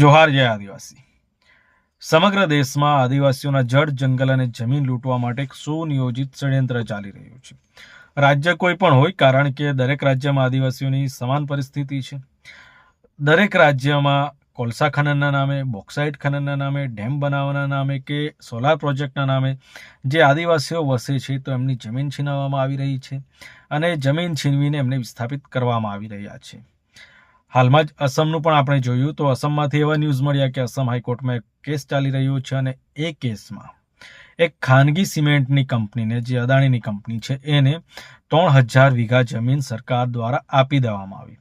જોહાર જય આદિવાસી. સમગ્ર દેશમાં આદિવાસીઓના જળ, જંગલ અને જમીન લૂંટવા માટે એક સુનિયોજિત ષડયંત્ર ચાલી રહ્યું છે. રાજ્ય કોઈ પણ હોય, કારણ કે દરેક રાજ્યમાં આદિવાસીઓની સમાન પરિસ્થિતિ છે. દરેક રાજ્યમાં કોલસા ખનનના નામે, બોક્સાઇટ ખનનના નામે, ડેમ બનાવવાના નામે કે સોલાર પ્રોજેક્ટના નામે જે આદિવાસીઓ વસે છે, તો એમની જમીન છીનવવામાં આવી રહી છે અને જમીન છીનવીને એમને વિસ્થાપિત કરવામાં આવી રહ્યા છે. હાલમાં જ અસમનું પણ આપણે જોયું તો અસમમાંથી એવા ન્યૂઝ મળ્યા કે અસમ હાઈકોર્ટમાં એક કેસ ચાલી રહ્યો છે અને એ કેસમાં એક ખાનગી સિમેન્ટની કંપનીને, જે અદાણીની કંપની છે, એને ત્રણ હજાર વીઘા જમીન સરકાર દ્વારા આપી દેવામાં આવી.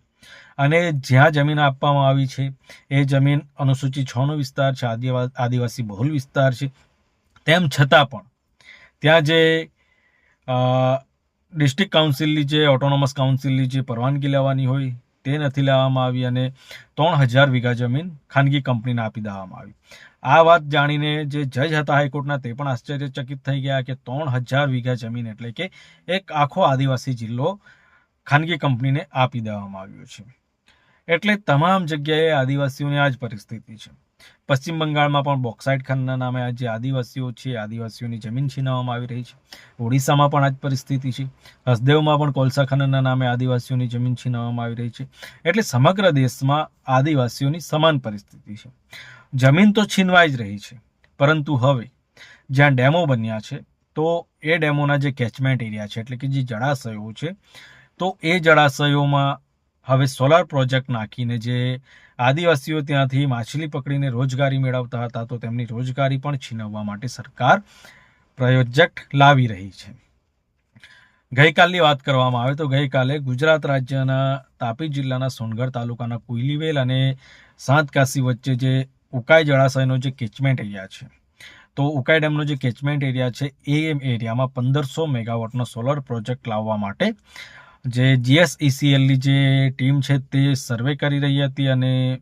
અને જ્યાં જમીન આપવામાં આવી છે, એ જમીન અનુસૂચિત છનો વિસ્તાર છે, આદિવા, આદિવાસી બહુલ વિસ્તાર છે. તેમ છતાં પણ ત્યાં જે ડિસ્ટ્રિક્ટ કાઉન્સિલની જે, ઓટોનોમસ કાઉન્સિલની જે પરવાનગી લેવાની હોય તે નથી લેવામાં આવી અને ત્રણ હજાર વીઘા જમીન ખાનગી કંપનીને આપી દેવામાં આવી. આ વાત જાણીને જે જજ હતા હાઈકોર્ટના તે પણ આશ્ચર્યચકિત થઈ ગયા કે ત્રણ હજાર વીઘા જમીન એટલે કે એક આખો આદિવાસી જિલ્લો ખાનગી કંપનીને આપી દેવામાં આવ્યો છે. એટલે તમામ જગ્યાએ આદિવાસીઓની આ જ પરિસ્થિતિ છે. પશ્ચિમ બંગાળમાં પણ બોક્સાઇટ ખનનના નામે આજે આદિવાસીઓ છે, આદિવાસીઓની જમીન છીનવવામાં આવી રહી છે. ઓડિશામાં પણ આ જ પરિસ્થિતિ છે. હસદેવમાં પણ કોલસા ખનનના નામે આદિવાસીઓની જમીન છીનવવામાં આવી રહી છે. એટલે સમગ્ર દેશમાં આદિવાસીઓની સમાન પરિસ્થિતિ છે. જમીન તો છીનવાઈ જ રહી છે. પરંતુ હવે જ્યાં ડેમો બન્યા છે, તો એ ડેમોના જે કેચમેન્ટ એરિયા છે, એટલે કે જે જળાશયો છે, તો એ જળાશયોમાં હવે સોલાર પ્રોજેક્ટ નાખીને જે આદિવાસીઓ ત્યાંથી માછલી પકડીને રોજગારી મેળવતા હતા, તો તેમની રોજગારી પણ છીનવવા માટે સરકાર પ્રોજેક્ટ લાવી રહી છે. ગઈકાલની વાત કરવામાં આવે તો ગઈકાલે ગુજરાત રાજ્યના તાપી જિલ્લાના સોનગઢ તાલુકાના કુઈલીવેલ અને સાંતકાશી વચ્ચે જે ઉકાઈ જળાશયનો જે કેચમેન્ટ એરિયા છે, તો ઉકાઈ ડેમનો જે કેચમેન્ટ એરિયા છે, એ એમ એરિયામાં પંદરસો મેગાવોટનો સોલર પ્રોજેક્ટ લાવવા માટે જે જીએસઈસીએલની જે ટીમ છે તે સર્વે કરી રહી હતી અને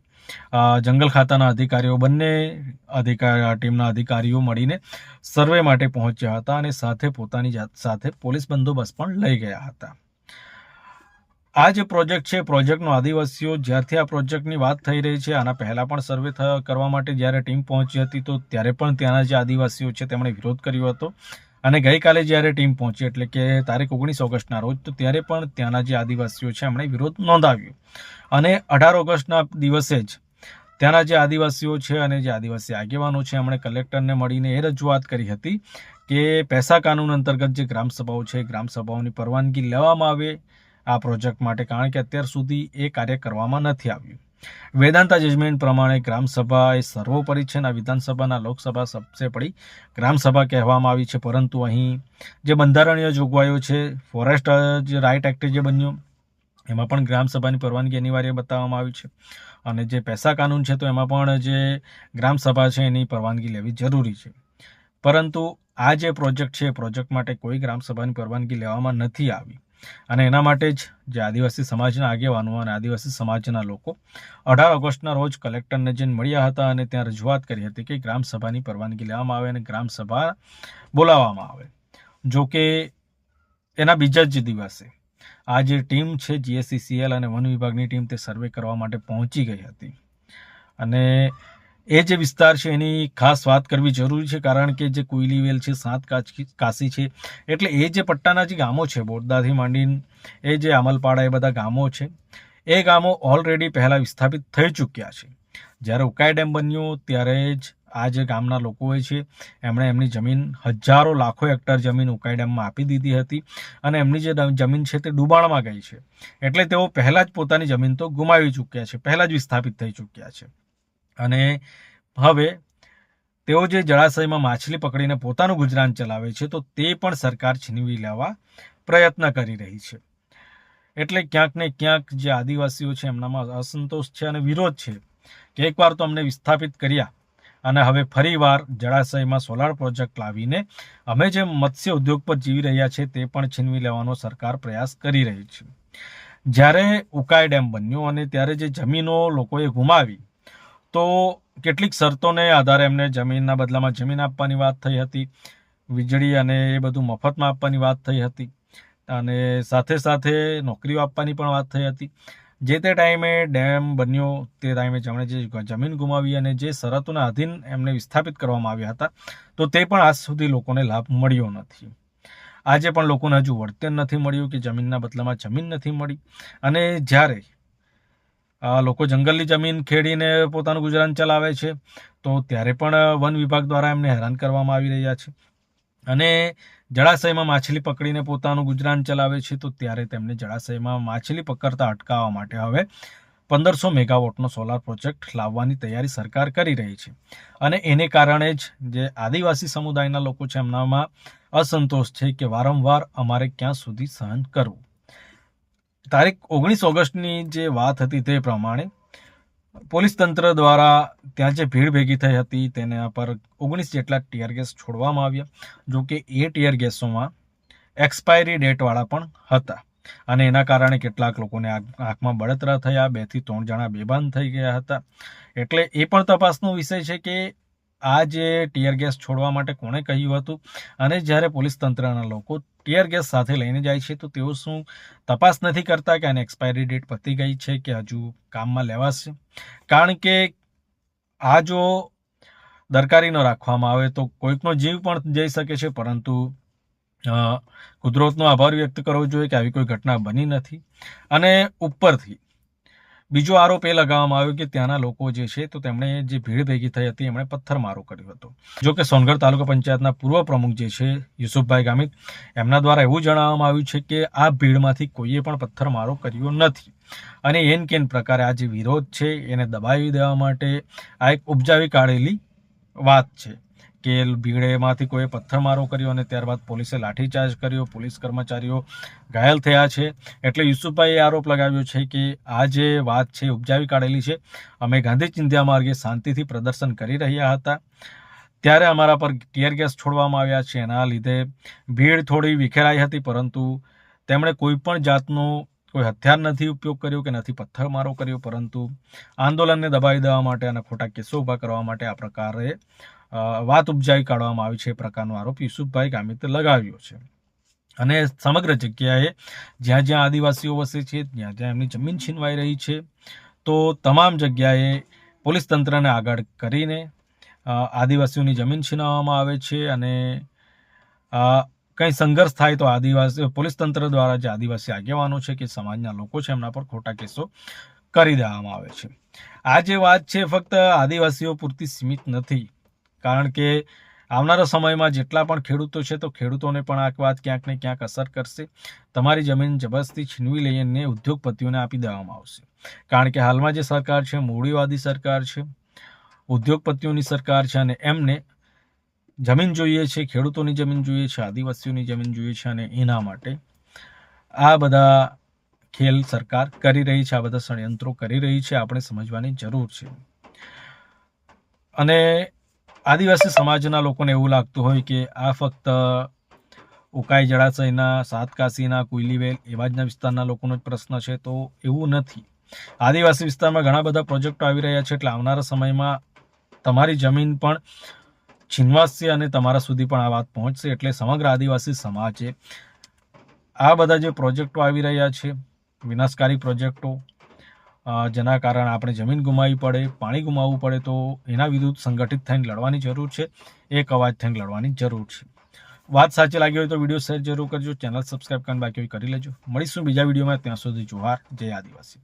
જંગલ ખાતાના અધિકારીઓ, બંને અધિકાર ટીમના અધિકારીઓ મળીને સર્વે માટે પહોંચ્યા હતા અને સાથે પોતાની જાત, સાથે પોલીસ બંદોબસ્ત પણ લઈ ગયા હતા. આ જે પ્રોજેક્ટ છે પ્રોજેક્ટનો આદિવાસીઓ, જ્યારથી આ પ્રોજેક્ટની વાત થઈ રહી છે, આના પહેલાં પણ સર્વે કરવા માટે જ્યારે ટીમ પહોંચી હતી, તો ત્યારે પણ ત્યાંના જે આદિવાસીઓ છે, તેમણે વિરોધ કર્યો હતો. અને ગઈકાલે જ્યારે ટીમ પહોંચી, એટલે કે તારીખ ઓગણીસ ઓગસ્ટના રોજ, તો ત્યારે પણ ત્યાંના જે આદિવાસીઓ છે, એમણે વિરોધ નોંધાવ્યો. અને અઢાર ઓગસ્ટના દિવસે જ ત્યાંના જે આદિવાસીઓ છે અને જે આદિવાસી આગેવાનો છે, એમણે કલેક્ટરને મળીને એ રજૂઆત કરી હતી કે પૈસા કાનૂન અંતર્ગત જે ગ્રામસભાઓ છે ગ્રામસભાઓની પરવાનગી લેવામાં આવે આ પ્રોજેક્ટ માટે, કારણ કે અત્યાર સુધી એ કાર્ય કરવામાં નથી આવ્યું. વેદાંતા જજમેન્ટ પ્રમાણે ગ્રામસભા એ સર્વોપરી છે અને વિધાનસભાના લોકસભા સબસે પડી ગ્રામસભા કહેવામાં આવી છે. પરંતુ અહીં જે બંધારણીય જોગવાઈઓ છે, ફોરેસ્ટ, જે રાઇટ એક્ટ જે બન્યો, એમાં પણ ગ્રામસભાની પરવાનગી અનિવાર્ય બતાવવામાં આવી છે. અને જે પૈસા કાનૂન છે તો એમાં પણ જે ગ્રામસભા છે એની પરવાનગી લેવી જરૂરી છે. પરંતુ આ જે પ્રોજેક્ટ છે, એ પ્રોજેક્ટ માટે કોઈ ગ્રામસભાની પરવાનગી લેવામાં નથી આવી. અને એના માટે જ જે આદિવાસી સમાજના આગેવાનો અને આદિવાસી સમાજના લોકો અઢાર ઓગસ્ટના રોજ કલેક્ટરને જઈને મળ્યા હતા અને ત્યાં રજૂઆત કરી હતી કે ગ્રામસભાની પરવાનગી લેવામાં આવે અને ગ્રામસભા બોલાવવામાં આવે. જો કે એના બીજા જ દિવસે આ જે ટીમ છે જીએસસીસીએલ અને વન વિભાગની ટીમ તે સર્વે કરવા માટે પહોંચી ગઈ હતી. અને એ જે વિસ્તાર છે, એની ખાસ વાત કરવી જરૂરી છે, કારણ કે જે કુઈલીવેલ છે, સાત કાશી છે, એટલે એ જે પટ્ટાના જે ગામો છે, બોરદાથી માંડીને એ જે આમલપાડા, એ બધા ગામો છે, એ ગામો ઓલરેડી પહેલાં વિસ્થાપિત થઈ ચૂક્યા છે. જ્યારે ઉકાઈ ડેમ બન્યો, ત્યારે જ આ જે ગામના લોકો હોય છે, એમણે એમની જમીન હજારો, લાખો હેક્ટર જમીન ઉકાઈ ડેમમાં આપી દીધી હતી અને એમની જે જમીન છે, તે ડૂબાણમાં ગઈ છે. એટલે તેઓ પહેલાં જ પોતાની જમીન તો ગુમાવી ચૂક્યા છે, પહેલાં જ વિસ્થાપિત થઈ ચૂક્યા છે. અને હવે તેઓ જે જળાશયમાં માછલી પકડીને પોતાનું ગુજરાન ચલાવે છે, તો તે પણ સરકાર છીનવી લેવા પ્રયત્ન કરી રહી છે. એટલે ક્યાંક ને ક્યાંક જે આદિવાસીઓ છે, એમનામાં અસંતોષ છે અને વિરોધ છે કે એકવાર તો અમને વિસ્થાપિત કર્યા અને હવે ફરીવાર જળાશયમાં સોલાર પ્રોજેક્ટ લાવીને અમે જે મત્સ્ય ઉદ્યોગ પર જીવી રહ્યા છે, તે પણ છીનવી લેવાનો સરકાર પ્રયાસ કરી રહી છે. જ્યારે ઉકાઈ ડેમ બન્યો અને ત્યારે જે જમીનો લોકોએ ગુમાવી તો કેટલીક શરતોને આધારે એમને જમીનના બદલામાં જમીન આપવાની વાત થઈ હતી, વીજળી અને એ બધું મફતમાં આપવાની વાત થઈ હતી અને સાથે સાથે નોકરીઓ આપવાની પણ વાત થઈ હતી. જે તે ટાઈમે ડેમ બન્યો, તે ટાઈમે જેમણે જે જમીન ગુમાવી અને જે શરતોના આધીન એમને વિસ્થાપિત કરવામાં આવ્યા હતા, તો તે પણ આજ સુધી લોકોને લાભ મળ્યો નથી. આજે પણ લોકોને હજુ વળતર નથી મળ્યું કે જમીનના બદલામાં જમીન નથી મળી અને જ્યારે લોકો જંગલની જમીન ખેડીને પોતાનું ગુજરાન ચલાવે છે. તો ત્યારે પણ વન વિભાગ દ્વારા એમને હેરાન કરવામાં આવી રહ્યા છે. અને જળાશયમાં માછલી પકડીને પોતાનું ગુજરાન ચલાવે છે, તો ત્યારે તેમને જળાશયમાં માછલી પકડતા અટકાવવા માટે હવે પંદરસો મેગાવોટનો સોલાર પ્રોજેક્ટ લાવવાની તૈયારી સરકાર કરી રહી છે. અને એને કારણે જ જે આદિવાસી સમુદાયના લોકો છે, એમનામાં અસંતોષ છે કે વારંવાર અમારે ક્યાં સુધી સહન કરવું. તારીખ ઓગણીસ ઓગસ્ટની જે વાત હતી તે પ્રમાણે પોલીસ તંત્ર દ્વારા ત્યાં જે ભીડ ભેગી થઈ હતી તેના પર ઓગણીસ જેટલા ટીયર ગેસ છોડવામાં આવ્યા, જો કે એ ટીયર ગેસોમાં એક્સપાયરી ડેટવાળા પણ હતા. અને એના કારણે કેટલાક લોકોને આંખ- આંખમાં બળતરા થયા, બેથી ત્રણ જણા બેભાન થઈ ગયા હતા. એટલે એ પણ તપાસનો વિષય છે કે આ જે ટીયર ગેસ છોડવા માટે કોણે કહ્યું હતું? અને જ્યારે પોલીસ તંત્રના લોકો ટીયર ગેસ સાથે લઈને જાય છે, તો તેઓ શું તપાસ નથી કરતા કે આની એક્સપાયરી ડેટ પતી ગઈ છે કે હજુ કામમાં લેવાશે? કારણ કે આ જો દરકારી ન રાખવામાં આવે તો કોઈકનો જીવ પણ જઈ શકે છે, પરંતુ કુદરતનો આભાર વ્યક્ત કરવો જોઈએ કે આવી કોઈ ઘટના બની નથી. અને ઉપરથી બીજો આરોપ એ લગાવવામાં આવ્યો કે ત્યાંના લોકો જે છે, તો તેમણે જે ભીડ ભેગી થઈ હતી, એમણે પથ્થરમારો કર્યો હતો. જો કે સોનગઢ તાલુકા પંચાયતના પૂર્વ પ્રમુખ જે છે, યુસુફભાઈ ગામિત, એમના દ્વારા એવું જણાવવામાં આવ્યું છે કે આ ભીડમાંથી કોઈએ પણ પથ્થરમારો કર્યો નથી. અને એન કેન પ્રકારે આ જે વિરોધ છે, એને દબાવી દેવા માટે આ એક ઉપજાવી કાઢેલી વાત છે. કે ભીડેમાંથી કોઈએ પથ્થરમારો કર્યો અને ત્યારબાદ પોલીસે લાઠીચાર્જ કર્યો. પોલીસ કર્મચારીઓ ઘાયલ થયા છે. એટલે યુસુફભાઈએ આરોપ લગાવ્યો છે કે આ જે વાત છે, ઉપજાવી કાઢેલી છે, અમે ગાંધી ચિંધ્યા માર્ગે શાંતિથી પ્રદર્શન કરી રહ્યા હતા. ત્યારે અમારા પર ટીયર ગેસ છોડવામાં આવ્યા છે. એના લીધે ભીડ થોડી વિખેરાઈ હતી, પરંતુ તેમણે કોઈ પણ જાતનો કોઈ હથિયાર નથી ઉપયોગ કર્યો કે નથી પથ્થરમારો કર્યો, પરંતુ આંદોલનને દબાવી દેવા માટે અને ખોટા કેસો ઊભા કરવા માટે આ પ્રકારે વાત ઉપજાવી કાઢવામાં આવી છે એ પ્રકારનો આરોપ યુસુફભાઈ ગામિતે લગાવ્યો છે. અને સમગ્ર જગ્યાએ જ્યાં જ્યાં આદિવાસીઓ વસે છે જ્યાં જ્યાં એમની જમીન છીનવાઈ રહી છે, તો તમામ જગ્યાએ પોલીસ તંત્રને આગળ કરીને આદિવાસીઓની જમીન છીનવવામાં આવે છે અને કંઈ સંઘર્ષ થાય તો આદિવાસી, પોલીસ તંત્ર દ્વારા જે આદિવાસી આગેવાનો છે કે સમાજના લોકો છે એમના પર ખોટા કેસો કરી દેવામાં આવે છે. આ જે વાત છે ફક્ત આદિવાસીઓ પૂરતી સીમિત નથી. કારણ કે આવનારા સમયમાં જેટલા પણ ખેડૂતો છે તો ખેડૂતોને પણ આ વાત ક્યાંક ને ક્યાંક અસર કરશે. તમારી જમીન જબરદસ્તી છીનવી લઈને ઉદ્યોગપતિઓને આપી દેવામાં આવશે. કારણ કે હાલમાં જે સરકાર છે, મૂડીવાદી સરકાર છે, ઉદ્યોગપતિઓની સરકાર છે અને એમને જમીન જોઈએ છે, ખેડૂતોની જમીન જોઈએ છે, આદિવાસીઓની જમીન જોઈએ છે અને એના માટે આ બધા ખેલ સરકાર કરી રહી છે, આ બધા ષડયંત્રો કરી રહી છે, આપણે સમજવાની જરૂર છે. અને આદિવાસી સમાજના લોકોને એવું લાગતું હોય કે આ ફક્ત ઉકાઈ જળાશયના, સાતકાશીના, કુઈલીવેલ એવા જ વિસ્તારના લોકોનો જ પ્રશ્ન છે, તો એવું નથી. આદિવાસી વિસ્તારમાં ઘણા બધા પ્રોજેક્ટો આવી રહ્યા છે, એટલે આવનારા સમયમાં તમારી જમીન પણ છીનવાશે અને તમારા સુધી પણ આ વાત પહોંચશે એટલે સમગ્ર આદિવાસી સમાજે આ બધા જે પ્રોજેક્ટો આવી રહ્યા છે, વિનાશકારી પ્રોજેક્ટો જેના કારણે આપણે જમીન ગુમાવી પડે, પાણી ગુમાવવું પડે, તો એના વિરુદ્ધ સંગઠિત થઈને લડવાની જરૂર છે, એક અવાજ થઈને લડવાની જરૂર છે. વાત સાચી લાગી હોય તો વીડિયો શેર જરૂર કરજો, ચેનલ સબસ્ક્રાઈબ કરીને બાકી કરી લેજો. મળીશું બીજા વિડીયોમાં, ત્યાં સુધી જોહાર, જય આદિવાસી.